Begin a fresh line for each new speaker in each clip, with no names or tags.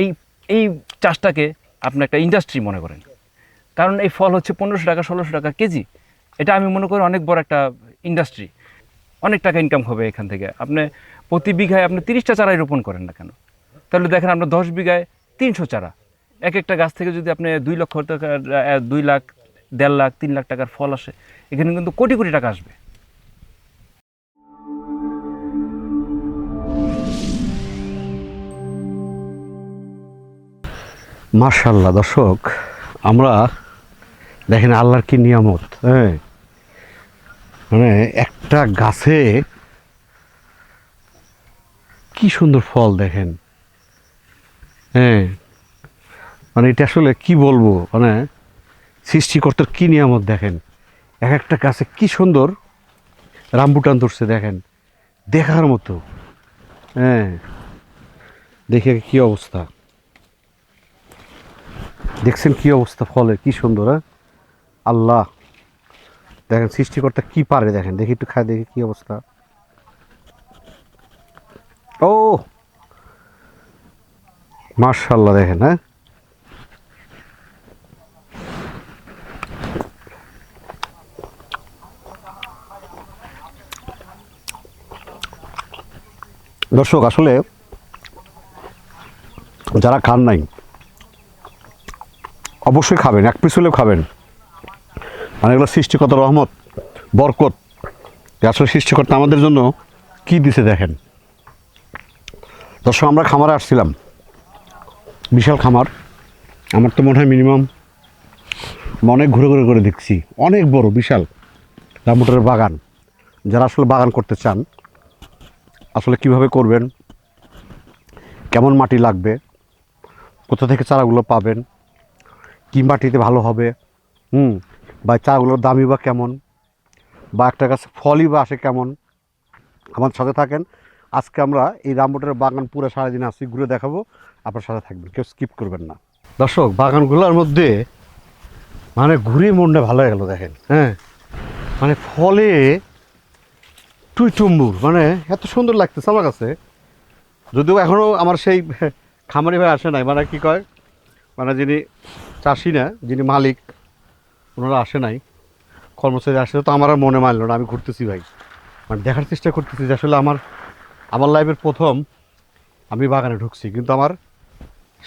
এই এই চাষটাকে আপনি একটা ইন্ডাস্ট্রি মনে করেন। কারণ এই ফল হচ্ছে পনেরোশো টাকা ষোলোশো টাকা কেজি। এটা আমি মনে করি অনেক বড় একটা ইন্ডাস্ট্রি অনেক টাকা ইনকাম হবে এখান থেকে। আপনি প্রতি বিঘায় আপনি তিরিশটা চারাই রোপণ করেন না কেন? তাহলে দেখেন আপনার দশ বিঘায় তিনশো চারা। এক একটা গাছ থেকে যদি আপনি দুই লক্ষ আহ, দুই লাখ দেড় লাখ তিন লাখ টাকার ফল আসে এখানে কিন্তু কোটি কোটি টাকা আসবে।
মার্শাল্লাহ দর্শক, আমরা দেখেন আল্লাহর কি নিয়ামত হ্যাঁ? মানে একটা গাছে কি সুন্দর ফল দেখেন হ্যাঁ? মানে এটা আসলে কি বলব মানে সৃষ্টিকর্তার কি নিয়ামত দেখেন? এক একটা গাছে কি সুন্দর রামবুটান ধরছে দেখেন, দেখার মতো হ্যাঁ? দেখে কি অবস্থা? দেখছেন কি অবস্থা ফলের কি সুন্দর হ্যাঁ? আল্লাহ। দেখেন, সৃষ্টিকর্তা কি পারে দেখেন? দেখি একটু খায় দেখি কি অবস্থা। ও! মার্শাল্লাহ দেখেন হ্যাঁ? দর্শক, আসলে যারা খান নাই অবশ্যই খাবেন, এক পিস হলেও খাবেন। মানে এগুলো সৃষ্টিকর্তা রহমত, বরকত। আসলে সৃষ্টিকর্তা আমাদের জন্য কি দিছে দেখেন। দর্শক, আমরা খামারে আসছিলাম। বিশাল খামার। আমার তো মনে হয় মিনিমাম অনেক ঘুরে ঘুরে করে দেখছি। অনেক বড়, বিশাল। রামুটারের বাগান। যারা আসলে বাগান করতে চান, আসলে কীভাবে করবেন? কেমন মাটি লাগবে? কোথা থেকে চারাগুলো পাবেন? কি মাটিতে ভালো হবে, হুম, বা চাগুলোর দামই বা কেমন, বা একটা গাছে ফলই বা আসে কেমন, আমার সাথে থাকেন। আজকে আমরা এই রামবোটের বাগান পুরো সারাদিন আসি ঘুরে দেখাবো, আপনার সাথে থাকবেন, কেউ স্কিপ করবেন না। দর্শক, বাগানগুলোর মধ্যে মানে ঘুরে মনটা ভালো হয়ে গেল, দেখেন হ্যাঁ মানে ফলে টুই টুম্বুর মানে এত সুন্দর লাগতেছে আমার কাছে। যদিও এখনও আমার সেই খামারি ভাই আসে নাই মানে কি কয় মানে যিনি চাষি না, যিনি মালিক, ওনারা আসে নাই। কর্মচারী আসে, তো আমার মনে মানলো না, আমি ঘুরতেছি ভাই। মানে দেখার চেষ্টা করতেছি যে আসলে আমার আমার লাইফের প্রথম আমি বাগানে ঢুকছি। কিন্তু আমার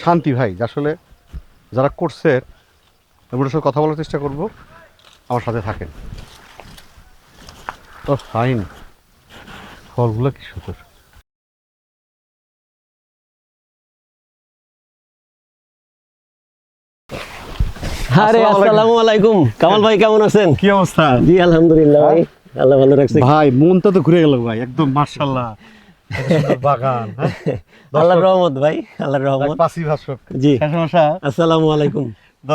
শান্তি ভাই, যে আসলে যারা করছে ওদের সাথে কথা বলার চেষ্টা করব, আমার সাথে থাকেন। তো ফাইন ফলগুলো কি সুন্দর।
আরে
আসসালামু
আলাইকুম। কামাল ভাই কেমন আছেন?
কি অবস্থা?
জি আলহামদুলিল্লাহ ভাই আল্লাহ ভালো রাখছে।
ভাই মনটা তো ঘুরে গেল ভাই একদম মার্শাল্লাহ বাগান হ্যাঁ?
আল্লাহর রহমত ভাই আল্লাহর রহমত।
ভাষক
জি। আসসালামু আলাইকুম।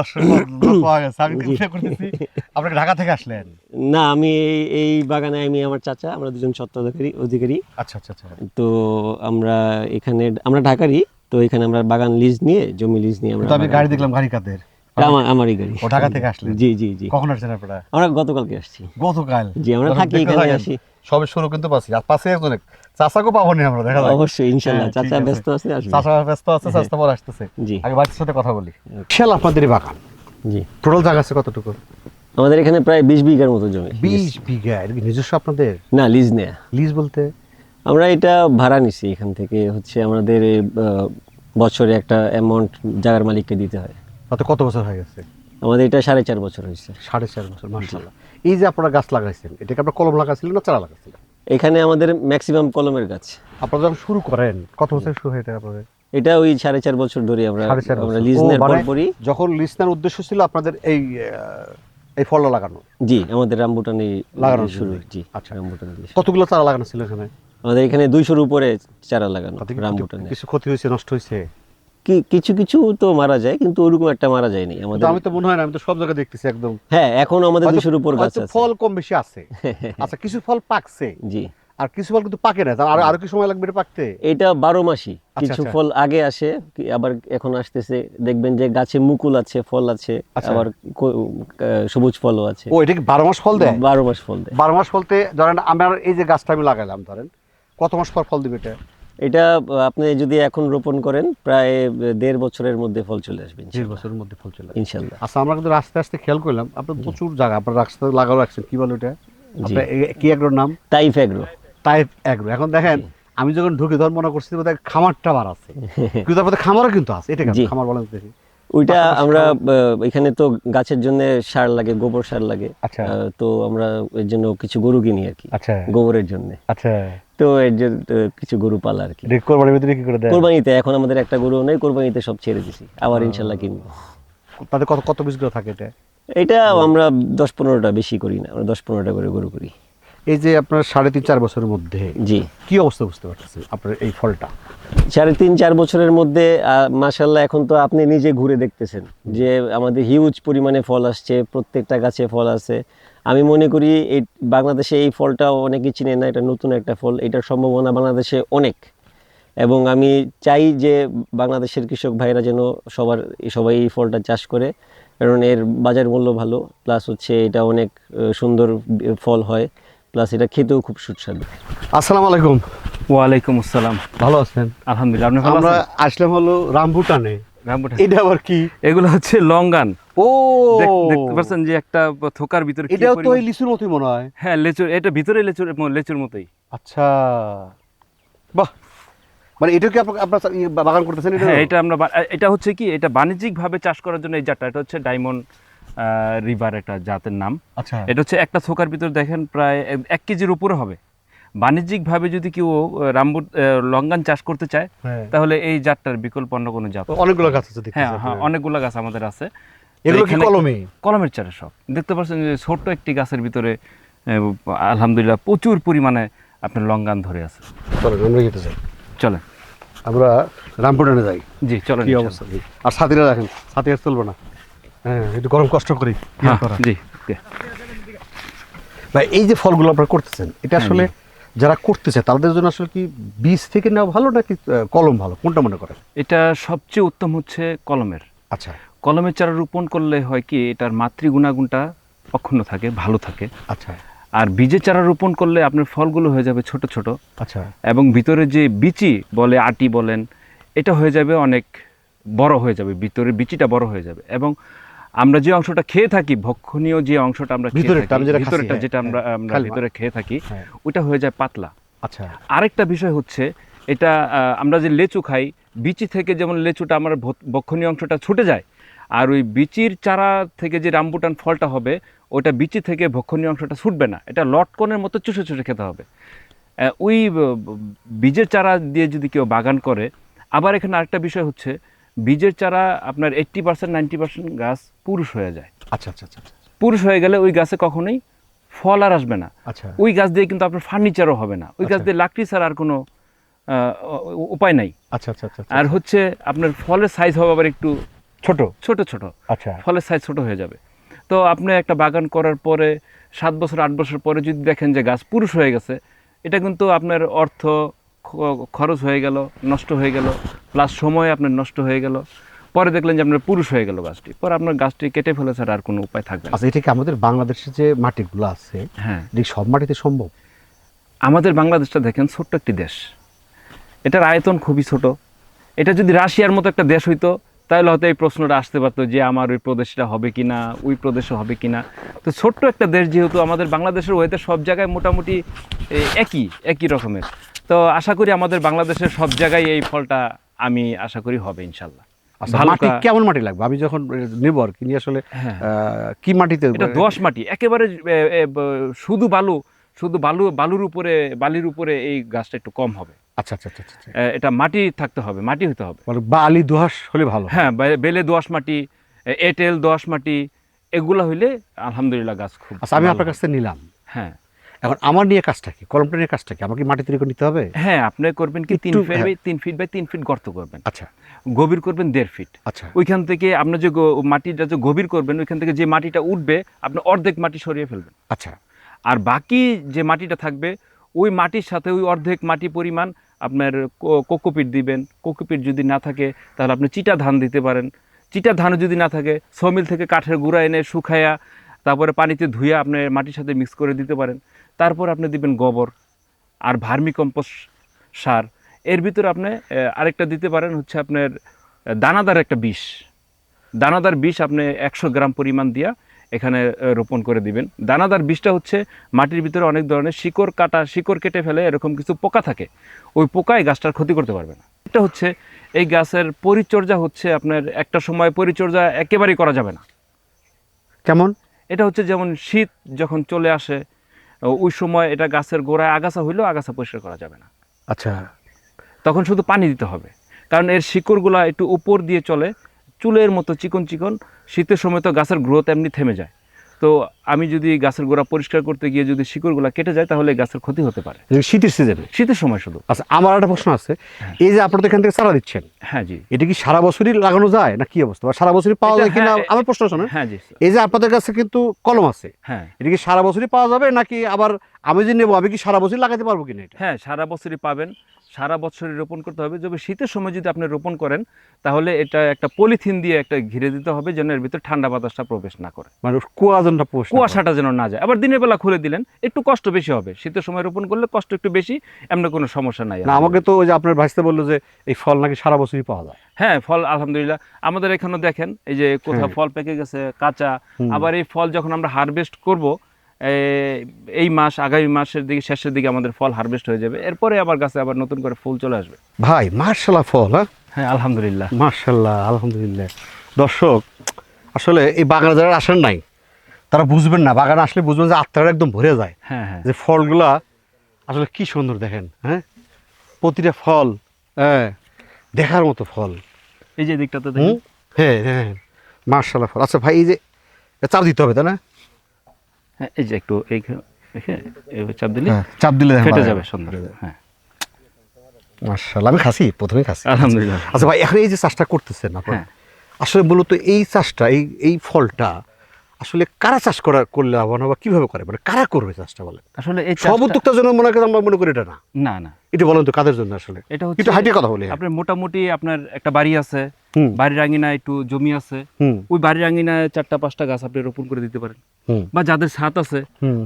আপনাকে ঢাকা থেকে আসলেন?
না আমি এই- বাগানে আমি আমার চাচা আমরা দুজন স্বত্বাধিকারী অধিকারী
আচ্ছা আচ্ছা আচ্ছা।
তো আমরা এখানে আমরা ঢাকারই তো এখানে আমরা বাগান লিজ নিয়ে জমি লিজ নিয়ে আমরা
আমি গাড়ি দেখলাম গাড়ি কাদের?
আমার আমারই গাড়ি।
ও ঢাকা থেকে আসলেন?
জি জি জি।
কখন আসছেন আপনারা?
আমরা গতকালকে আসছি।
গতকাল?
জি আমরা থাকি এখানে আসি।
সবে শুরু কিন্তু পাচ্ছি। আর পাশে একজন চাচাকেও পাবো নি আমরা দেখা যায়
অবশ্যই
হ্যাঁ,
চাচা ব্যস্ত আছে। আসবে।
চাচা ব্যস্ত আছে চাচা পর আসতেছে।
জি।
আগে বাচ্চার সাথে কথা বলি। বিশাল আপনাদের বাগান।
জি।
টোটাল জায়গা আছে কতটুকু?
আমাদের এখানে প্রায় বিশ বিঘার মতো জমি।
বিশ বিঘা নিজস্ব আপনাদের?
না লিজ নেয়া।
লিজ বলতে?
আমরা এটা ভাড়া নিছি এখান থেকে। হচ্ছে আমাদের বছরে একটা অ্যামাউন্ট জায়গার মালিককে দিতে হয়।
তাতে কত বছর হয়ে গেছে?
আমাদের এটা সাড়ে চার বছর হয়েছে।
সাড়ে চার বছর মার্শাল্লাহ এই যে আপনারা গাছ লাগাইছেন এটাকে আপনারা কলম লাগাইছিলেন না চারা লাগাইছিলেন
এখানে আমাদের ম্যাক্সিমাম কলমের গাছ।
আপনারা যখন শুরু করেন কত বছর শুরু হয় এটা আপনাদের?
এটা ওই সাড়ে চার বছর ধরে আমরা আমরা
মানে
পরপরই
যখন উদ্দেশ্য ছিল আপনাদের এই এই ফলটা লাগানো?
জি আমাদের রামবুটানি
লাগানোর
শুরু জি
আচ্ছা।
রামবুটানি।
কতগুলো চারা লাগানো ছিল এখানে?
আমাদের এখানে দুইশোর উপরে চারা লাগানো রামবুটানি
কিছু- ক্ষতি হয়েছে নষ্ট হয়েছে?
কিছু কিছু তো মারা যায় কিন্তু ওরকম একটা মারা যায়নি আমাদের
আমি তো মনে হয় না আমি তো সব জায়গায় দেখতেছি একদম।
হ্যাঁ এখন আমাদের দুইশোর উপর গাছ আছে।
ফল কম বেশি আছে। আচ্ছা কিছু ফল পাকছে।
জি।
আর কিছু ফল কিন্তু পাকে না। আরও আরও কি সময় লাগবে এটা পাকতে?
এটা বারো মাসি কিছু
আচ্ছা।
ফল আগে আসে আবার এখন আসতেছে দেখবেন যে গাছে মুকুল আছে ফল আছে
আচ্ছা।
আবার সবুজ ফলও আছে।
ও এটা কি বারো মাস ফল দেয়?
বারো মাস ফল দেয়।
বারো মাস ফলতে ধরেন আমার এই যে গাছটা আমি লাগাইলাম ধরেন কত মাস পর ফল দিবে এটা?
এটা আপনি যদি এখন রোপণ করেন প্রায় দেড় বছরের মধ্যে ফল চলে আসবে
দেড় বছরের মধ্যে ফল চলে
ইনশাল্লাহ।
আচ্ছা আমরা কিন্তু আস্তে আস্তে খেয়াল করলাম। আপনার প্রচুর জায়গা আপনার রাস্তা লাগাও রাখছেন কি বলো এটা কি এগ্রোর নাম?
টাইফ এগ্রো।
টাইফ এগ্রো। এখন দেখেন আমি যখন ঢুকে ধর মনে করছি খামারটা বার আছে। কিন্তু তারপরে খামারও কিন্তু আছে। এটা খামার বলেন দেখি।
ওইটা আমরা এখানে তো গাছের জন্য সার লাগে গোবর সার লাগে।
আচ্ছা।
তো আমরা এর জন্য কিছু গরু কিনি আর কি।
আচ্ছা।
গোবরের জন্য।
আচ্ছা।
তো এর জন্য কিছু গরু পালা আর কি।
কোরবানির ভিতরে কি করে দেয়?
কোরবানিতে এখন আমাদের একটা গরু নেই কোরবানিতে সব ছেড়ে দিছি। আবার ইনশাল্লাহ কিনবো।
তাতে কত কত পিস করে থাকে এটা?
এটা আমরা দশ পনেরোটা বেশি করি না আমরা দশ পনেরোটা করে গরু করি।
এই যে আপনার সাড়ে তিন চার বছরের মধ্যে
জি।
কি অবস্থা বুঝতে পারতেছেন আপনার এই ফলটা?
সাড়ে তিন চার বছরের মধ্যে মাসাল্লাহ এখন তো আপনি নিজে ঘুরে দেখতেছেন যে আমাদের হিউজ পরিমাণে ফল আসছে প্রত্যেকটা গাছে ফল আছে। আমি মনে করি এই বাংলাদেশে এই ফলটা অনেকেই চিনে না এটা নতুন একটা ফল এটার সম্ভাবনা বাংলাদেশে অনেক। এবং আমি চাই যে বাংলাদেশের কৃষক ভাইরা যেন সবার সবাই এই ফলটা চাষ করে কারণ এর বাজার মূল্য ভালো প্লাস হচ্ছে এটা অনেক সুন্দর ফল হয়। প্লাস এটা খেতেও খুব সুস্বাদু।
আসসালামু আলাইকুম।
ওয়ালাইকুম আসসালাম।
ভালো আছেন?
আলহামদুলিল্লাহ আপনি ভালো
আমরা
আছেন?
আসলাম হলো রামভুটানে।
রামপুরহাট।
এটা আবার কি?
এগুলো হচ্ছে লঙ্গান।
ও!
দেখতে পাচ্ছেন যে একটা থোকার ভিতরে কি
এটাও তো লিচুর মতোই মনে হয়।
হ্যাঁ লেচুর এটা ভিতরে লেচুর লেচুর মতোই।
আচ্ছা। বাহ! মানে এটা কি আপনার ইয়ে বাগান করতেছেন এটা
হ্যাঁ এটা আমরা এটা হচ্ছে কি? এটা বাণিজ্যিকভাবে চাষ করার জন্য এই জাতটা এটা হচ্ছে ডায়মন্ড রিভার একটা জাতের নাম।
আচ্ছা।
এটা হচ্ছে একটা থোকার ভিতরে দেখেন প্রায় এক- কেজির উপরে হবে। বাণিজ্যিকভাবে যদি কেউ রামবুট লঙ্গান চাষ করতে চায়
হ্যাঁ।
তাহলে এই জাতটার বিকল্প অন্য কোনো জাত।
অনেকগুলো গাছ আছে
হ্যাঁ হ্যাঁ অনেকগুলো গাছ আমাদের আছে।
এগুলো কি কলমে?
কলমের চারা সব। দেখতে পাচ্ছেন যে ছোট্ট একটি গাছের ভিতরে আলহামদুলিল্লাহ প্রচুর পরিমাণে আপনার লঙ্গান ধরে আছে।
চলেন আমরা যেতে চাই
চলেন।
আমরা রামপুরানে যাই।
জি চলেন
অবস্থা? আর সাথীরা রাখেন সাথী আর চলবে না। হ্যাঁ একটু গরম কষ্ট করি
হ্যাঁ, জি
ভাই এই যে ফলগুলো আপনারা করতেছেন এটা
হ্যাঁ,
আসলে যারা করতেছে তাদের জন্য আসলে কি বীজ থেকে নেওয়া ভালো নাকি কলম ভালো? কোনটা মনে করেন?
এটা সবচেয়ে উত্তম হচ্ছে কলমের।
আচ্ছা।
কলমের চারা রোপণ করলে হয় কি এটার মাতৃগুণাগুণটা অক্ষুণ্ণ থাকে ভালো থাকে।
আচ্ছা।
আর বীজের চারা রোপণ করলে আপনার ফলগুলো হয়ে যাবে ছোট ছোট।
আচ্ছা।
এবং ভিতরে যে বিচি বলে আটি বলেন এটা হয়ে যাবে অনেক বড় হয়ে যাবে ভিতরে বিচিটা বড় হয়ে যাবে। এবং আমরা যে অংশটা খেয়ে থাকি ভক্ষণীয় যে অংশটা আমরা
যেটা খাচ্ছি, হ্যাঁ,
যেটা আমরা
হ্যাঁ,
আমরা ভিতরে খেয়ে থাকি
হ্যাঁ।
ওটা হয়ে যায় পাতলা।
আচ্ছা।
আরেকটা বিষয় হচ্ছে এটা আমরা যে লেচু খাই বিচি থেকে যেমন লেচুটা আমার বক্ষণীয় অংশটা ছুটে যায় আর ওই বিচির চারা থেকে যে রামবুটান ফলটা হবে ওটা বিচি থেকে ভক্ষণীয় অংশটা ছুটবে না। এটা লটকনের মতো চুষে চুষে খেতে হবে। ওই বীজের চারা দিয়ে যদি কেউ বাগান করে আবার এখানে আরেকটা বিষয় হচ্ছে বীজের চারা আপনার এইট্টি পার্সেন্ট নাইনটি পার্সেন্ট গাছ পুরুষ হয়ে যায়।
আচ্ছা আচ্ছা আচ্ছা আচ্ছা,
পুরুষ হয়ে গেলে ওই গাছে কখনোই ফল আর আসবে না।
আচ্ছা।
ওই গাছ দিয়ে কিন্তু আপনার ফার্নিচারও হবে না। ওই গাছ
আচ্ছা।
দিয়ে লাকড়ি ছাড়া আর কোনো উপায় নাই।
আচ্ছা আচ্ছা আচ্ছা
আর হচ্ছে আপনার ফলের সাইজ হবে আবার একটু
ছোট?
ছোট ছোট।
আচ্ছা।
ফলের সাইজ ছোট হয়ে যাবে। তো আপনি একটা বাগান করার পরে সাত বছর আট বছর পরে যদি দেখেন যে গাছ পুরুষ হয়ে গেছে এটা কিন্তু আপনার অর্থ খরচ হয়ে গেল নষ্ট হয়ে গেল প্লাস সময় আপনার নষ্ট হয়ে গেল। পরে দেখলেন যে আপনার পুরুষ হয়ে গেল গাছটি। পরে আপনার গাছটি কেটে ফেলে ছাড়া আর কোনো উপায় থাকবে
আচ্ছা এটা কি আমাদের বাংলাদেশের যে মাটিগুলো আছে
হ্যাঁ।
সব মাটিতে সম্ভব?
আমাদের বাংলাদেশটা দেখেন ছোট্ট একটি দেশ। এটার আয়তন খুবই ছোট। এটা যদি রাশিয়ার মতো একটা দেশ হইতো তাহলে হয়তো এই প্রশ্নটা আসতে পারতো যে আমার ওই প্রদেশটা হবে কি না ওই প্রদেশে হবে কি না তো ছোট্ট একটা দেশ যেহেতু আমাদের বাংলাদেশের ওয়েদার সব জায়গায় মোটামুটি একই একই রকমের। তো আশা করি আমাদের বাংলাদেশের সব জায়গায় এই ফলটা আমি আশা করি হবে ইনশাল্লাহ
আচ্ছা মাটি কেমন মাটি লাগবে? আমি যখন নেব আর কি আসলে
হ্যাঁ।
কি মাটিতে
এটা দোয়াশ মাটি। একেবারে শুধু বালু শুধু বালু বালুর উপরে বালির উপরে এই গাছটা একটু কম হবে।
আচ্ছা আচ্ছা আচ্ছা আচ্ছা।
এটা মাটি থাকতে হবে মাটি হতে হবে।
মানে বালি দোহাস হলে ভালো।
হ্যাঁ বেলে দোআঁশ মাটি এঁটেল দোআঁশ মাটি এগুলো হইলে আলহামদুলিল্লাহ গাছ খুব
আচ্ছা আমি আপনার। কাছ থেকে নিলাম।
হ্যাঁ।
এখন আমার নিয়ে কাজটা কি? কলমটা নিয়ে কাজটা কি? আমাকে মাটি তৈরি করে নিতে হবে?
হ্যাঁ আপনি করবেন কি তিন ফিট
হ্যাঁ।
বাই তিন ফিট বাই তিন ফিট গর্ত করবেন।
আচ্ছা।
গভীর করবেন দেড় ফিট।
আচ্ছা।
ওইখান থেকে আপনি যে মাটিটা যে গভীর করবেন ওইখান থেকে যে মাটিটা উঠবে আপনি অর্ধেক মাটি সরিয়ে ফেলবেন।
আচ্ছা।
আর বাকি যে মাটিটা থাকবে ওই মাটির সাথে ওই অর্ধেক মাটি পরিমাণ আপনার কোকোপিট দিবেন। কোকোপিট যদি না থাকে তাহলে আপনি চিটা ধান দিতে পারেন। চিটা ধানও যদি না থাকে সমিল থেকে কাঠের গুঁড়া এনে শুকায়া তারপরে পানিতে ধুয়ে আপনি মাটির সাথে মিক্স করে দিতে পারেন। তারপর আপনি দিবেন গোবর আর ভার্মি কম্পোস্ট সার। এর ভিতরে আপনি আরেকটা দিতে পারেন হচ্ছে আপনার দানাদার একটা বিষ। দানাদার বিষ আপনি একশো গ্রাম পরিমাণ দিয়া এখানে রোপণ করে দিবেন। দানাদার বিষটা হচ্ছে মাটির ভিতরে অনেক ধরনের শিকড় কাটা শিকড় কেটে ফেলে এরকম কিছু পোকা থাকে। ওই পোকায় গাছটার ক্ষতি করতে পারবে না। এটা হচ্ছে এই গাছের পরিচর্যা হচ্ছে আপনার একটা সময় পরিচর্যা একেবারেই করা যাবে না।
কেমন?
এটা হচ্ছে যেমন শীত যখন চলে আসে ওই সময় এটা গাছের গোড়ায় আগাছা হইলেও আগাছা পরিষ্কার করা যাবে না।
আচ্ছা।
তখন শুধু পানি দিতে হবে। কারণ এর শিকড়গুলা একটু উপর দিয়ে চলে চুলের মতো চিকন চিকন শীতের সময় তো গাছের গ্রোথ এমনি থেমে যায়। তো আমি যদি গাছের গোড়া পরিষ্কার করতে গিয়ে যদি শিকড়গুলা কেটে যায় তাহলে গাছের ক্ষতি হতে পারে।
শীতের সিজনে
শীতের সময় শুধু।
আচ্ছা আমার একটা প্রশ্ন আছে। এই যে আপনারা এখান থেকে চারা দিচ্ছেন।
হ্যাঁ জি।
এটা কি সারা বছরই লাগানো যায় না কি অবস্থা? সারা বছরই পাওয়া যায় কিনা?
হ্যাঁ,
আমার প্রশ্ন শোনেন।
হ্যাঁ জি
এই যে আপনাদের কাছে কিন্তু কলম আছে।
হ্যাঁ।
এটা কি সারা বছরই পাওয়া যাবে নাকি আবার আমি যে নেব আমি কি সারা বছরই লাগাতে পারব কিনা এটা?
হ্যাঁ সারা বছরই পাবেন। সারা বছরই রোপণ করতে হবে। তবে শীতের সময় যদি আপনি রোপণ করেন তাহলে এটা একটা পলিথিন দিয়ে একটা ঘিরে দিতে হবে যেন এর ভিতরে ঠান্ডা বাতাসটা প্রবেশ না করে।
মানে কুয়াজনটা পোষ
কুয়াশাটা যেন না যায়। আবার দিনের বেলা খুলে দিলেন একটু কষ্ট বেশি হবে। শীতের সময় রোপণ করলে কষ্ট একটু বেশি এমন কোনো সমস্যা নাই
না আমাকে তো ওই যে আপনার ভাইসতে বলল যে এই ফল নাকি সারা বছরই পাওয়া যায়।
হ্যাঁ ফল আলহামদুলিল্লাহ। আমাদের এখানেও দেখেন এই যে কোথাও
হ্যাঁ।
ফল পেকে গেছে কাঁচা। আবার এই ফল যখন আমরা হারভেস্ট করব এই মাস আগামী মাসের দিকে শেষের দিকে আমাদের ফল হারভেস্ট হয়ে যাবে। এরপরে আবার গাছে আবার নতুন করে ফুল চলে আসবে।
ভাই মার্শাল্লাহ ফল হ্যাঁ?
হ্যাঁ আলহামদুলিল্লাহ।
মার্শাল্লাহ আলহামদুলিল্লাহ। দর্শক আসলে এই বাগানে যারা আসেন নাই তারা বুঝবেন না। বাগানে আসলে বুঝবেন যে আত্মাটা একদম ভরে যায়।
হ্যাঁ হ্যাঁ।
যে ফলগুলা আসলে কি সুন্দর দেখেন হ্যাঁ? প্রতিটা ফল হ্যাঁ দেখার মতো ফল।
এই যে দিকটাতে
হুম? হ্যাঁ হ্যাঁ মার্শাল্লাহ ফল। আচ্ছা ভাই এই যে চাপ দিতে হবে তাই না?
হ্যাঁ এই যে একটু এই চাপ দিলে
হ্যাঁ চাপ দিলে
ফেটে যাবে সুন্দর হ্যাঁ।
মার্শাল্লাহ আমি খাসি প্রথমে খাসি।
আলহামদুলিল্লাহ।
আচ্ছা ভাই এখন এই যে চাষটা করতেছেন আপনার
হ্যাঁ।
আসলে মূলত এই চাষটা এই এই ফলটা আসলে কারা চাষ করা করলে লাভবান হবে? বা কীভাবে করে? মানে কারা করবে চাষটা বলে
আসলে এই
সব উদ্যোক্তার জন্য মনে করেন আমরা মনে করি এটা না।
না না।
এটা বলেন তো কাদের জন্য আসলে?
এটা হচ্ছে
হাইটে কথা বলি।
আপনার মোটামুটি আপনার একটা বাড়ি আছে বাড়ির আঙিনায় একটু জমি আছে। ওই বাড়ির আঙিনায় চারটা পাঁচটা গাছ আপনি রোপণ করে দিতে পারেন। বা যাদের ছাদ আছে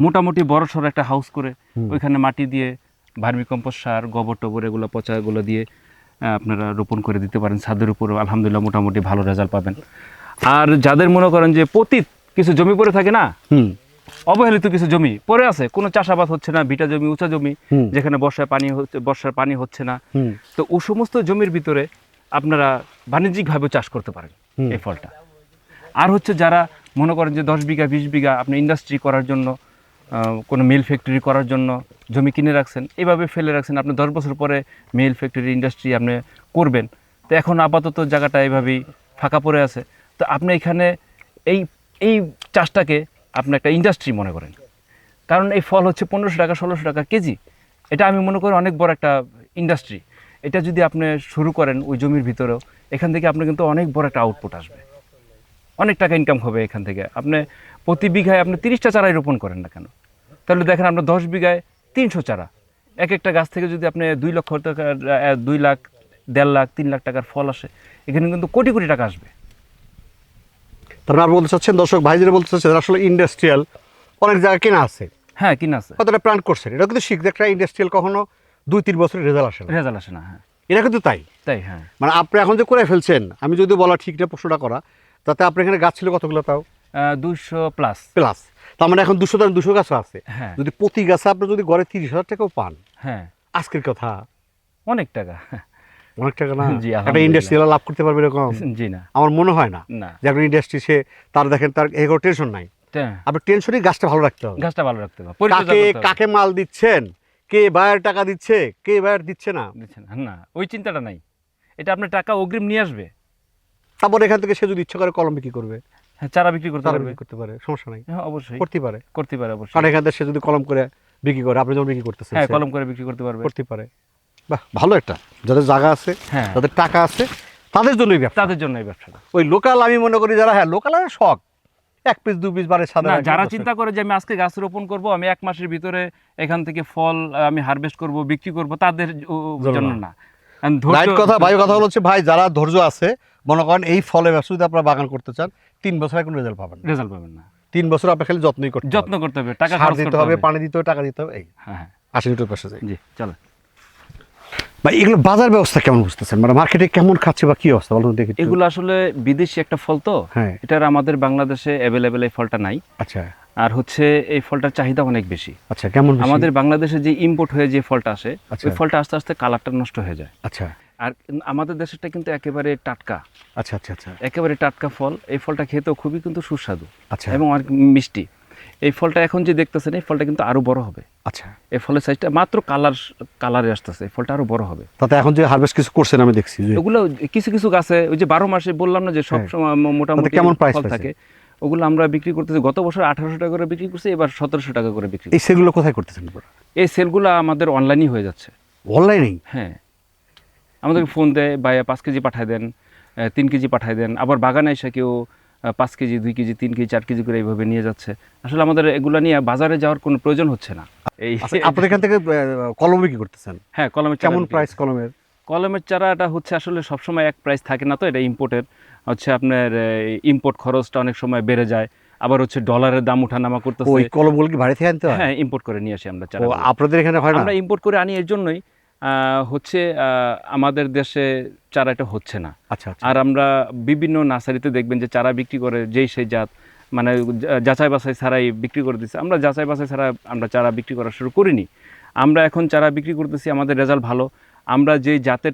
মোটামুটি বড় সড়ো একটা হাউস করে ওইখানে মাটি দিয়ে ভার্মি কম্পোস্ট সার গোবর টবর এগুলো পচাগুলো দিয়ে আপনারা রোপণ করে দিতে পারেন। ছাদের উপর আলহামদুলিল্লাহ মোটামুটি ভালো রেজাল্ট পাবেন। আর যাদের মনে করেন যে পতিত কিছু জমি পড়ে থাকে না? অবহেলিত কিছু জমি পড়ে আছে? কোনো চাষাবাদ হচ্ছে না ভিটা জমি উঁচা জমি যেখানে বর্ষায় পানি হচ্ছে বর্ষার পানি হচ্ছে না। তো ও সমস্ত জমির ভিতরে আপনারা বাণিজ্যিকভাবে চাষ করতে পারেন এই ফলটা। আর হচ্ছে যারা মনে করেন যে দশ বিঘা বিশ বিঘা আপনি ইন্ডাস্ট্রি করার জন্য কোনো মিল ফ্যাক্টরি করার জন্য জমি কিনে রাখছেন এভাবে ফেলে রাখছেন আপনি দশ বছর পরে মিল ফ্যাক্টরি ইন্ডাস্ট্রি আপনি করবেন। তো এখন আপাতত জায়গাটা এভাবেই ফাঁকা পড়ে আছে। তো আপনি এখানে এই এই চাষটাকে আপনি একটা ইন্ডাস্ট্রি মনে করেন। কারণ এই ফল হচ্ছে পনেরোশো টাকা ষোলোশো টাকা কেজি। এটা আমি মনে করি অনেক বড় একটা ইন্ডাস্ট্রি এটা যদি আপনি শুরু করেন ওই জমির ভিতরেও এখান থেকে আপনার কিন্তু অনেক বড় একটা আউটপুট আসবে। অনেক টাকা ইনকাম হবে এখান থেকে। আপনি প্রতি বিঘায় আপনি তিরিশটা চারাই রোপণ করেন না কেন? তাহলে দেখেন আপনার দশ বিঘায় তিনশো চারা। এক একটা গাছ থেকে যদি আপনি দুই লক্ষ আহ, দুই লাখ দেড় লাখ তিন লাখ টাকার ফল আসে এখানে কিন্তু কোটি কোটি টাকা আসবে।
তার মানে আপনি বলতে চাচ্ছেন দর্শক ভাই যেটা বলতে চাচ্ছেন আসলে ইন্ডাস্ট্রিয়াল অনেক জায়গায় কেনা আছে।
হ্যাঁ কিনা আছে।
কতটা প্ল্যান করছেন? এটা কিন্তু শিখতে একটা ইন্ডাস্ট্রিয়াল কখনো দুই তিন বছরের রেজাল্ট আসে না।
রেজাল্ট আসে না হ্যাঁ।
এটা কিন্তু তাই।
তাই হ্যাঁ।
মানে আপনি এখন যে করে ফেলছেন আমি যদি বলা ঠিক না প্রশ্নটা করা তাতে আপনার এখানে গাছ ছিল কতগুলো তাও?
দুশো প্লাস
প্লাস তার মানে এখন দুশো তার দুশো গাছও আছে।
হ্যাঁ।
যদি প্রতি গাছে আপনি যদি গড়ে তিরিশ হাজার টাকাও পান
হ্যাঁ।
আজকের কথা।
অনেক টাকা
অনেক টাকা না? একটা। ইন্ডাস্ট্রিয়াল লাভ করতে পারবে এরকম?
জি না।
আমার মনে হয় না। যে আপনার ইন্ডাস্ট্রি সে তার দেখেন তার এগো টেনশন নাই। আপনি টেনশনই গাছটা ভালো রাখতে হবে।
গাছটা ভালো রাখতে হবে
কাকে কাকে মাল দিচ্ছেন? কে বায়ের টাকা দিচ্ছে? কে বায়ের দিচ্ছে না?
দিচ্ছেন না। না ওই চিন্তাটা নাই। এটা আপনার টাকা অগ্রিম নিয়ে আসবে।
তারপর এখান থেকে সে যদি ইচ্ছা করে কলম বিক্রি করবে।
হ্যাঁ চারা বিক্রি করতে পারবে।
করতে পারে সমস্যা নাই।
হ্যাঁ অবশ্যই।
করতে পারে।
করতে পারে অবশ্যই।
কারণ এখান থেকে সে যদি কলম করে বিক্রি করে আপনি যেমন বিক্রি করতেছেন
হ্যাঁ কলম করে বিক্রি করতে পারবে।
করতে পারে। বাহ ভালো একটা। যাদের জায়গা আছে
হ্যাঁ।
যাদের টাকা আছে তাদের জন্যই ব্যবসা।
তাদের জন্য এই ব্যবসাটা
ওই লোকাল আমি মনে করি যারা হ্যাঁ লোকাল শখ। এক পিস দু পিস বারে সাদা
যারা চিন্তা করে যে আমি আজকে গাছ রোপণ করব আমি এক মাসের ভিতরে এখান থেকে ফল আমি হারভেস্ট করব বিক্রি করব তাদের
জন্য না। কথা ভাই কথা হচ্ছে ভাই যারা ধৈর্য আছে মনে করেন এই ফলে ব্যবসা যদি আপনারা বাগান করতে চান তিন বছরে কোনো রেজাল্ট পাবেন।
রেজাল্ট পাবেন না।
তিন বছর আপনার খালি যত্নই করতে
যত্ন করতে হবে টাকা
দিতে হবে
হবে।
পানি দিতে হবে টাকা দিতে হবে এই।
হ্যাঁ হ্যাঁ।
আশি লিটার পাশে যাই।
জি চলো।
বা এগুলো বাজার ব্যবস্থা কেমন বুঝতেছেন? মানে মার্কেটে কেমন খাচ্ছে বা কি অবস্থা? বলুন দেখি
এগুলো আসলে বিদেশি একটা ফল তো।
হ্যাঁ।
এটার আমাদের বাংলাদেশে অ্যাভেলেবেল এই ফলটা নাই।
আচ্ছা।
আর হচ্ছে এই ফলটার চাহিদা অনেক বেশি।
আচ্ছা কেমন
আমাদের বাংলাদেশে যে ইম্পোর্ট হয়ে যে ফলটা আসে
আচ্ছা।
ওই ফলটা আস্তে আস্তে কালারটা নষ্ট হয়ে যায়।
আচ্ছা।
আর আমাদের দেশেরটা কিন্তু একেবারে টাটকা।
আচ্ছা আচ্ছা আচ্ছা।
একেবারে টাটকা ফল। এই ফলটা খেতেও খুবই কিন্তু সুস্বাদু
আচ্ছা।
এবং অনেক মিষ্টি। এই ফলটা এখন যে দেখতেছেন এই ফলটা কিন্তু আরও বড় হবে।
আচ্ছা।
এই ফলের সাইজটা মাত্র কালার কালারে আসতেছে এই ফলটা আরও বড় হবে।
তাতে এখন যে হারভেস্ট কিছু করছেন আমি দেখছি
ওগুলো কিছু কিছু গাছে ওই যে বারো মাসে বললাম না যে সব
হ্যাঁ।
সময় মোটামুটি
কেমন
ফল থাকে। ওগুলো আমরা বিক্রি করতেছি গত বছর আঠারোশো টাকা করে বিক্রি করছি এবার সতেরোশো টাকা করে বিক্রি
এই সেগুলো কোথায় করতেছেন।
এই সেলগুলো আমাদের অনলাইনই হয়ে যাচ্ছে।
অনলাইনেই
হ্যাঁ। আমাদেরকে ফোন দেয় বা পাঁচ কেজি পাঠায় দেন তিন কেজি পাঠায় দেন আবার বাগানে এসে কেউ পাঁচ কেজি দুই কেজি তিন কেজি চার কেজি করে এইভাবে নিয়ে যাচ্ছে। আসলে আমাদের এগুলো নিয়ে বাজারে যাওয়ার কোনো প্রয়োজন হচ্ছে না। এই
আচ্ছা আপনাদের এখান থেকে কলম বিক্রি করতেছেন?
হ্যাঁ কলমের
কেমন প্রাইস কলমের?
কলমের চারাটা হচ্ছে আসলে সবসময় এক প্রাইস থাকে না তো এটা ইম্পোর্টের হচ্ছে আপনার ইম্পোর্ট খরচটা অনেক সময় বেড়ে যায়। আবার হচ্ছে ডলারের দাম ওঠানামা করতেছে।
ওই কলমগুলো কি বাড়ি থেকে আনতে হয়?
হ্যাঁ ইম্পোর্ট করে নিয়ে আসি আমরা চারা
আপনাদের এখানে হয় না?
আমরা ইম্পোর্ট করে আনি এর জন্যই। হচ্ছে আহ, আমাদের দেশে চারাটা হচ্ছে না।
আচ্ছা আচ্ছা।
আর আমরা বিভিন্ন নার্সারিতে দেখবেন যে চারা বিক্রি করে যেই সেই জাত মানে যাচাই বাছাই ছাড়াই বিক্রি করে দিচ্ছে। আমরা যাচাই বাছাই ছাড়া আমরা চারা বিক্রি করা শুরু করিনি। আমরা এখন চারা বিক্রি করতেছি আমাদের রেজাল্ট ভালো। আমরা যেই জাতের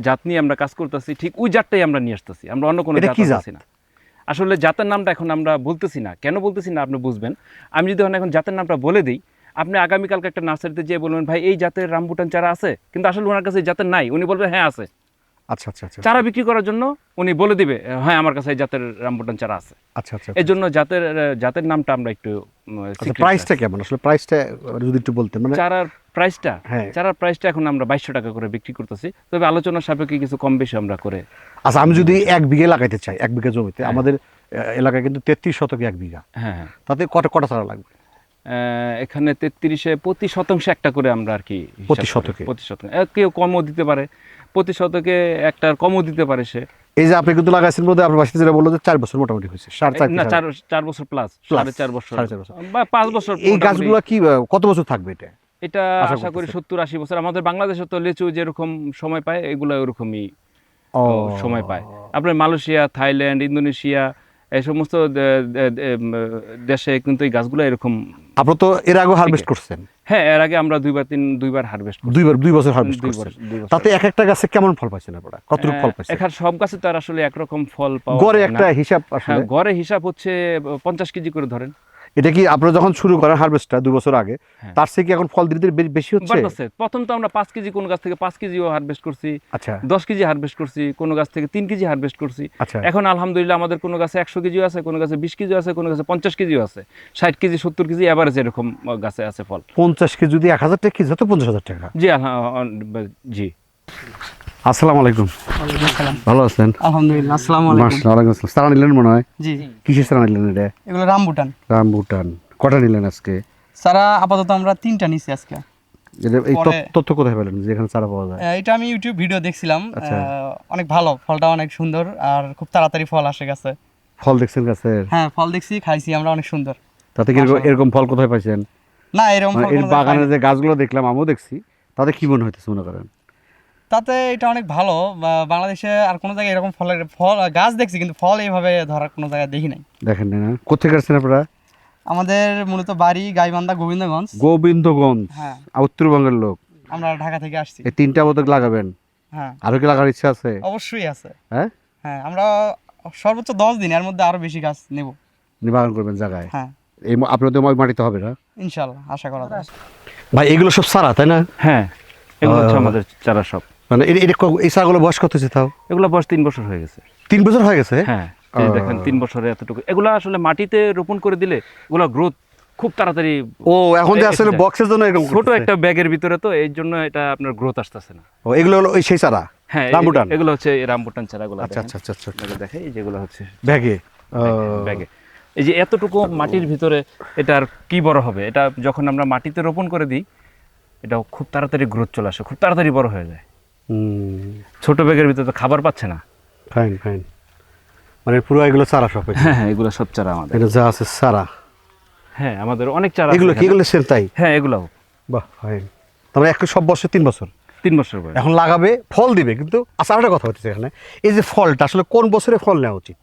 জাত নিয়ে আমরা কাজ করতেছি ঠিক ওই জাতটাই আমরা নিয়ে আসতেছি। আমরা অন্য কোনো জাত
কি
না। আসলে জাতের নামটা এখন আমরা বলতেছি না। কেন বলতেছি না? আপনি বুঝবেন। আমি যদি এখন এখন জাতের নামটা বলে দিই আপনি আগামীকালকে একটা নার্সারিতে যেয়ে বলবেন ভাই এই জাতের রামবুটান চারা আছে। কিন্তু আসলে ওনার কাছে এই জাতের নাই। উনি বলবেন হ্যাঁ আছে।
আচ্ছা আচ্ছা আচ্ছা।
চারা বিক্রি করার জন্য উনি বলে দিবে হ্যাঁ আমার কাছে এই জাতের রামবুটান চারা আছে।
আচ্ছা আচ্ছা
এই জন্য জাতের জাতের নামটা আমরা একটু উম,
আচ্ছা প্রাইসটা কেমন? আসলে প্রাইসটা যদি একটু বলতেন মানে
চারার প্রাইসটা
হ্যাঁ।
চারার প্রাইসটা এখন আমরা বাইশশো টাকা করে বিক্রি করতেছি। তবে আলোচনা সাপেক্ষে কিছু কম বেশি আমরা করে
আচ্ছা আমি যদি এক বিঘে লাগাইতে চাই এক বিঘা জমিতে
হ্যাঁ।
আমাদের এলাকায় কিন্তু তেত্রিশ শতকে এক বিঘা।
হ্যাঁ হ্যাঁ।
তাতে কটা কটা চারা লাগবে?
এখানে তেত্রিশে প্রতি শতাংশে একটা করে আমরা আর কি
প্রতি শতকে?
প্রতি শতকে। কেউ কমও দিতে পারে। প্রতি শতকে একটার কমও দিতে পারে সে।
এই যে আপনি কিন্তু লাগাইছেন বলতে আপনার বাসিতে যেটা বলল যে চার বছর মোটামুটি হয়েছে সাড়ে চার
না চার চার বছর প্লাস সাড়ে চার বছর।
সাড়ে চার বছর।
বা পাঁচ বছর
এই গাছগুলো কি কত বছর থাকবে এটা?
এটা
আশা
করি সত্তর আশি বছর। আমাদের বাংলাদেশে তো লিচু যেরকম সময় পায় এগুলো ওরকমই সময় পায়। আপনার মালয়েশিয়া থাইল্যান্ড ইন্দোনেশিয়া এই সমস্ত দেশে কিন্তু এই গাছগুলো এরকম
আপনি তো এর আগে হারভেস্ট করছেন?
হ্যাঁ এর আগে আমরা দুইবার তিন দুইবার হারভেস্ট
দুইবার দুই বছর হারভেস্ট
দুই
করছেন।
বছর।
তাতে এক একটা গাছে কেমন ফল পাইছেন আপনারা? কতটুকু ফল পাইছেন?
এখন সব গাছে তো আর আসলে একরকম ফল পাওয়া
গড়ে একটা হিসাব
হ্যাঁ
আসলে।
গড়ে হিসাব হচ্ছে পঞ্চাশ কেজি করে ধরেন।
এটা কি আপনারা যখন শুরু করেন হারভেস্টটা দু বছর আগে
হ্যাঁ।
তার থেকে এখন ফল ধীরে ধীরে বেশি হচ্ছে?
প্রথম তো আমরা পাঁচ কেজি কোন গাছ থেকে পাঁচ কেজিও হারভেস্ট করছি
আচ্ছা।
দশ কেজি হারভেস্ট করছি কোন গাছ থেকে তিন কেজি হারভেস্ট করছি।
আচ্ছা।
এখন আলহামদুলিল্লাহ আমাদের কোনো গাছে একশো কেজিও আছে কোনো গাছে বিশ কেজি আছে কোনো গাছে পঞ্চাশ কেজিও আছে। ষাট কেজি সত্তর কেজি অ্যাভারেজ এরকম গাছে আছে ফল।
পঞ্চাশ কেজি যদি এক হাজার টাকা কেজি তো পঞ্চাশ হাজার টাকা।
জি জি।
আসসালামু আলাইকুম। ভালো আছেন?
আলহামদুলিল্লাহ আসসালামু আলাইকুম।
ওয়ালাইকুম আসসালাম। সারা নিলেন মনে হয়?
জি
কিসের সারা নিলেন এটা?
এগুলো রামবুটান।
রামবুটান। কটা নিলেন আজকে?
সারা আপাতত আমরা তিনটা নিছি আজকে।
এটা এই তথ্য- তথ্য কোথায় পেলেন যে এখানে চারা পাওয়া যায়?
এটা আমি ইউটিউব ভিডিও দেখছিলাম।
আচ্ছা।
অনেক ভালো। ফলটা অনেক সুন্দর আর খুব তাড়াতাড়ি ফল আসে গেছে।
ফল দেখছেন গাছের
হ্যাঁ ফল দেখছি খাইছি আমরা অনেক সুন্দর।
তাতে কি এরকম- ফল কোথায় পাইছেন?
না এরকম
মানে
ফল
এর
কোনো জায়গায়
বাগানে
পাইনি।
যে গাছগুলো দেখলাম আমিও দেখছি। তাতে কি মনে হইতেছে মনে করেন?
তাতে এটা অনেক ভালো। বা বাংলাদেশে আর কোনো জায়গায় এরকম ফলের ফল গাছ দেখছি কিন্তু ফল এইভাবে ধরার কোনো জায়গায় দেখি নাই।
দেখেন না। কোথেকে আসছেন আপনারা?
আমাদের মূলত বাড়ি গাইবান্ধা গোবিন্দগঞ্জ।
গোবিন্দগঞ্জ।
হ্যাঁ।
উত্তরবঙ্গের লোক?
আমরা ঢাকা থেকে আসছি।
এই তিনটা বোধক লাগাবেন?
হ্যাঁ।
আরও কি লাগার ইচ্ছা আছে?
অবশ্যই আছে।
হ্যাঁ?
হ্যাঁ আমরা সর্বোচ্চ দশ দিন এর মধ্যে আরও বেশি গাছ নেব।
বাগান করবেন জায়গায়?
হ্যাঁ।
এই আপনাদের ওই মাটিতে হবে না?
ইনশাল্লাহ আশা করা যায়।
ভাই এগুলো সব সারা তাই না?
হ্যাঁ এগুলো হচ্ছে আমাদের চারা সব।
মানে এটা- এটা এই সারাগুলো বয়স কত হচ্ছে তাও?
এগুলো বয়স তিন বছর হয়ে গেছে।
তিন বছর হয়ে গেছে?
হ্যাঁ দেখেন তিন বছরে এতটুকু। এগুলো আসলে মাটিতে রোপণ করে দিলে এগুলো গ্রোথ খুব তাড়াতাড়ি
ও এখন যে আসলে বক্সের জন্য এরকম
ছোট একটা ব্যাগের ভিতরে তো এই জন্য এটা আপনার গ্রোথ আসতেছে না।
ও এগুলো হলো ওই সেই চারা?
হ্যাঁ
রামবুটান?
এগুলো হচ্ছে এই রামবুটান চারাগুলো
আচ্ছা আচ্ছা আচ্ছা আচ্ছা
দেখে এই যেগুলো হচ্ছে।
ব্যাগে?
ব্যাগে এই যে এতটুকু মাটির ভিতরে এটার কি বড় হবে? এটা যখন আমরা মাটিতে রোপণ করে দিই এটা খুব তাড়াতাড়ি গ্রোথ চলে আসে খুব তাড়াতাড়ি বড় হয়ে যায়। ছোট ব্যাগের ভিতরে তো খাবার পাচ্ছে না।
ফাইন ফাইন মানে পুরো এগুলো চারা সব
হ্যাঁ হ্যাঁ এগুলো সব চারা আমাদের।
এটা যা আছে চারা।
হ্যাঁ আমাদের অনেক চারা
এগুলো কি এগুলো সেম তাই?
হ্যাঁ এগুলো
বাহ ফাইন তারপরে এক সব বছর তিন বছর?
তিন বছর
এখন লাগাবে ফল দিবে কিন্তু আচ্ছা আরেকটা কথা হচ্ছে এখানে। এই যে ফলটা আসলে কোন বছরে ফল নেওয়া উচিত?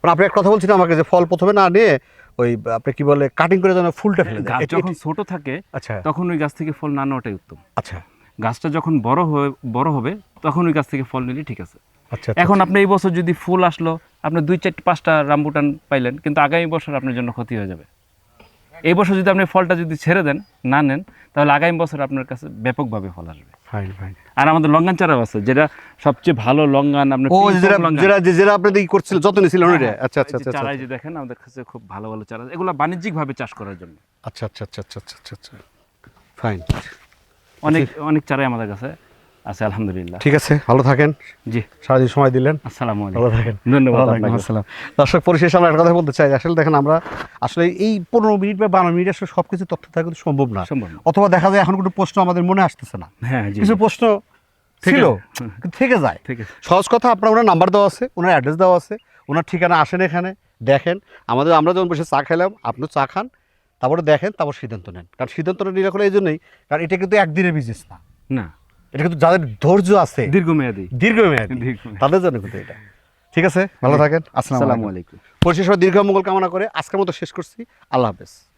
মানে আপনি এক কথা বলছিলেন আমাকে যে ফল প্রথমে না নিয়ে ওই আপনি কি বলে কাটিং করে যেন ফুলটা ফেলে দেয়।
যখন ছোট থাকে
আচ্ছা।
তখন ওই গাছ থেকে ফল না নেওয়াটাই উত্তম।
আচ্ছা।
গাছটা যখন বড় হয়ে বড় হবে তখন ওই গাছ থেকে ফল নিলে ঠিক আছে।
আচ্ছা
এখন আপনি এই বছর যদি ফুল আসলো আপনি দুই চারটি পাঁচটা রামবুটান পাইলেন কিন্তু আগামী বছর আপনার জন্য ক্ষতি হয়ে যাবে। এই বছর যদি আপনি ফলটা যদি ছেড়ে দেন না নেন তাহলে আগামী বছর আপনার কাছে ব্যাপকভাবে ফল আসবে।
Fine fine.
আর আমাদের লঙ্গান চারাও আছে যেটা সবচেয়ে ভালো লঙ্গান আপনার
ও যেটা যেটা যেটা আপনি করছিল যত্ন নিয়েছিলেন ওইটা?
হ্যাঁ,
আচ্ছা আচ্ছা আচ্ছা
চারাই যে দেখেন আমাদের কাছে খুব ভালো ভালো চারা। এগুলো বাণিজ্যিকভাবে চাষ করার জন্য।
আচ্ছা আচ্ছা আচ্ছা আচ্ছা আচ্ছা আচ্ছা আচ্ছা। ফাইন।
অনেক অনেক চারাই আমাদের কাছে আছে আলহামদুলিল্লাহ।
ঠিক আছে ভালো থাকেন।
জি।
সারাদিন সময় দিলেন।
আসসালামু আলাইকুম।
ভালো থাকেন।
ধন্যবাদ।
আসসালাম। দর্শক পরিশেষে আমরা একটা কথা বলতে চাই। আসলে দেখেন আমরা আসলে এই পনেরো মিনিট বা বারো মিনিট আসলে সব কিছু তথ্য থাকা কিন্তু সম্ভব না।
সম্ভব
অথবা দেখা যায় এখন কোনো প্রশ্ন আমাদের মনে আসতেছে না।
হ্যাঁ
কিছু প্রশ্ন ছিল থেকে যায়।
ঠিক আছে
সহজ কথা আপনার ওনার নাম্বার দেওয়া আছে ওনার অ্যাড্রেস দেওয়া আছে ওনার ঠিকানা আসেন এখানে দেখেন। আমাদের আমরা যখন বসে চা খেলাম আপনিও চা খান তারপরে দেখেন তারপর সিদ্ধান্ত নেন। কারণ সিদ্ধান্ত নিলে এই জন্যই কারণ এটা কিন্তু একদিনের বিজনেস না।
না।
এটা কিন্তু যাদের ধৈর্য আছে
দীর্ঘমেয়াদী।
দীর্ঘমেয়াদী। তাদের জন্য কিন্তু এটা। ঠিক আছে? ভালো থাকেন। আসসালামু
আসসালামু আলাইকুম।
পরিশেষ দীর্ঘ মঙ্গল কামনা করে আজকের মতো শেষ করছি। আল্লাহ হাফেজ।